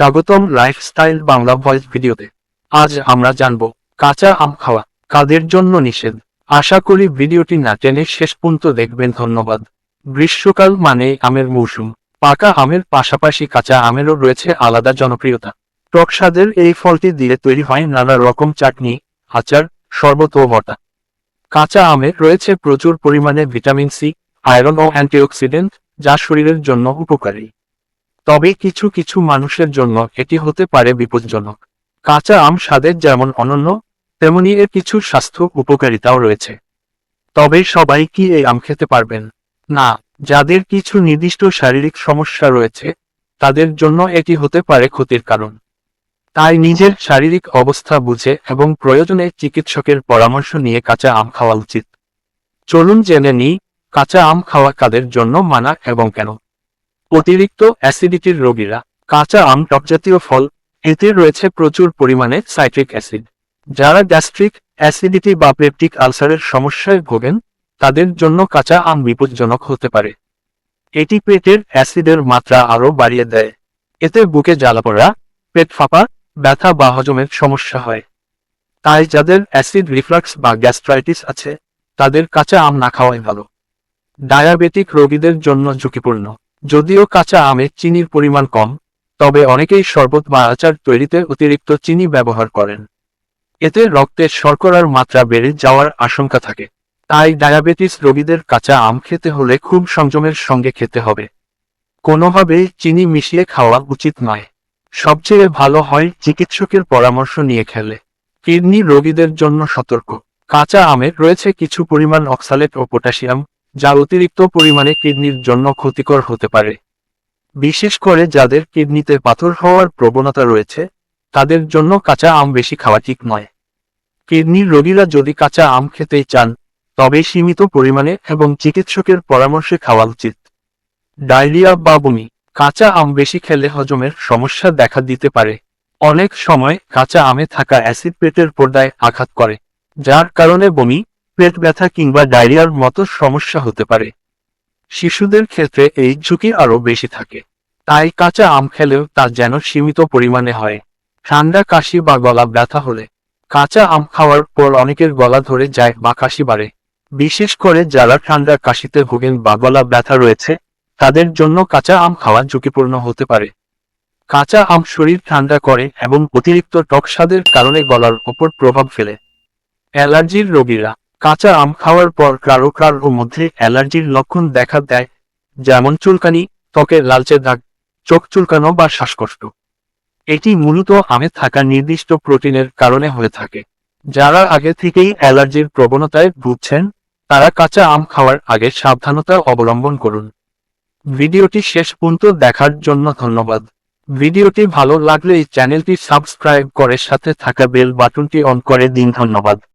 স্বাগতম lifestyle Bangla voice ভিডিওতে আজ আমরা জানব, কাঁচা আম খাওয়া কাদের জন্য নিষেধ? আশা করি ভিডিওটি না টেনে শেষ পর্যন্ত দেখবেন, ধন্যবাদ। গ্রীষ্মকাল মানে আমের মৌসুম। পাকা আমের পাশাপাশি কাঁচা আমেরও রয়েছে আলাদা জনপ্রিয়তা। টক স্বাদের এই ফলটি দিয়ে তৈরি হয় নানা রকম চাটনি, আচার, শরবত ও বটা কাঁচা আমে রয়েছে প্রচুর পরিমাণে ভিটামিন সি, আয়রন ও অ্যান্টিঅক্সিডেন্ট, যা শরীরের জন্য উপকারী। তবে কিছু কিছু মানুষের জন্য এটি হতে পারে বিপজ্জনক। কাঁচা আম স্বাদের যেমন অনন্য, তেমনি এর কিছু স্বাস্থ্য উপকারিতাও রয়েছে। তবে সবাই কি এই আম খেতে পারবেন? না, যাদের কিছু নির্দিষ্ট শারীরিক সমস্যা রয়েছে, তাদের জন্য এটি হতে পারে ক্ষতির কারণ। তাই নিজের শারীরিক অবস্থা বুঝে এবং প্রয়োজনে চিকিৎসকের পরামর্শ নিয়ে কাঁচা আম খাওয়া উচিত। চলুন জেনে নিই, কাঁচা আম খাওয়া কাদের জন্য মানা এবং কেন। অতিরিক্ত অ্যাসিডিটির রোগীরা, কাঁচা আম টকজাতীয় ফল, এতে রয়েছে প্রচুর পরিমাণে সাইট্রিক অ্যাসিড। যারা গ্যাস্ট্রিক অ্যাসিডিটি বা পেপটিক আলসারের সমস্যায় ভোগেন, তাদের জন্য কাঁচা আম বিপজ্জনক হতে পারে। এটি পেটের অ্যাসিডের মাত্রা আরও বাড়িয়ে দেয়। এতে বুকে জ্বালাপোড়া পেট ফাঁপা, ব্যথা বা হজমের সমস্যা হয়। তাই যাদের অ্যাসিড রিফ্লাক্স বা গ্যাস্ট্রাইটিস আছে, তাদের কাঁচা আম না খাওয়াই ভালো। ডায়াবেটিক রোগীদের জন্য ঝুঁকিপূর্ণ। যদিও কাঁচা আমে চিনির পরিমাণ কম, তবে অনেকেই শরবত বা আচার তৈরিতে অতিরিক্ত চিনি ব্যবহার করেন। এতে রক্তে শর্করার মাত্রা বেড়ে যাওয়ার আশঙ্কা থাকে। তাই ডায়াবেটিস রোগীদের কাঁচা আম খেতে হলে খুব সংযমের সঙ্গে খেতে হবে। কোনোভাবেই চিনি মিশিয়ে খাওয়া উচিত নয়। সবচেয়ে ভালো হয় চিকিৎসকের পরামর্শ নিয়ে খেলে। কিডনি রোগীদের জন্য সতর্ক। কাঁচা আমের রয়েছে কিছু পরিমাণ অক্সালেট ও পটাশিয়াম যা অতিরিক্ত পরিমাণে কিডনির জন্য ক্ষতিকর হতে পারে। বিশেষ করে যাদের কিডনিতে পাথর হওয়ার প্রবণতা রয়েছে, তাদের জন্য কাঁচা আম বেশি খাওয়া ঠিক নয়। কিডনির রোগীরা যদি কাঁচা আম খেতেই চান, তবে সীমিত পরিমাণে এবং চিকিৎসকের পরামর্শে খাওয়া উচিত। ডায়রিয়া বা বমি, কাঁচা আম বেশি খেলে হজমের সমস্যা দেখা দিতে পারে। অনেক সময় কাঁচা আমে থাকা অ্যাসিড পেটের পর্দায় আঘাত করে, যার কারণে বমি পেট ব্যথা কিংবা ডায়রিয়ার মতো সমস্যা হতে পারে। শিশুদের ক্ষেত্রে এই ঝুঁকি আরও বেশি থাকে। তাই কাঁচা আম খেলেও তা যেন সীমিত পরিমাণে হয়। ঠান্ডা কাশি বা গলা ব্যথা হলে কাঁচা আম খাওয়ার পর অনেকের গলা ধরে যায় বা কাশি বাড়ে। বিশেষ করে যারা ঠান্ডা কাশিতে ভোগেন বা গলা ব্যথা রয়েছে, তাদের জন্য কাঁচা আম খাওয়া ঝুঁকিপূর্ণ হতে পারে। কাঁচা আম শরীর ঠান্ডা করে এবং অতিরিক্ত টক স্বাদের কারণে গলার ওপর প্রভাব ফেলে। অ্যালার্জির রোগীরা কাঁচা আম খাওয়ার পর কারও কারও মধ্যে অ্যালার্জির লক্ষণ দেখা দেয়, যেমন চুলকানি ত্বকের লালচে দাগ, চোখ চুলকানো বা শ্বাসকষ্ট। এটি মূলত আমে থাকা নির্দিষ্ট প্রোটিনের কারণে হয়ে থাকে। যারা আগে থেকেই অ্যালার্জির প্রবণতায় ভুগছেন, তারা কাঁচা আম খাওয়ার আগে সাবধানতা অবলম্বন করুন। ভিডিওটি শেষ পর্যন্ত দেখার জন্য ধন্যবাদ। ভিডিওটি ভালো লাগলে চ্যানেলটি সাবস্ক্রাইব করে সাথে থাকা বেল বাটনটি অন করে দিন। ধন্যবাদ।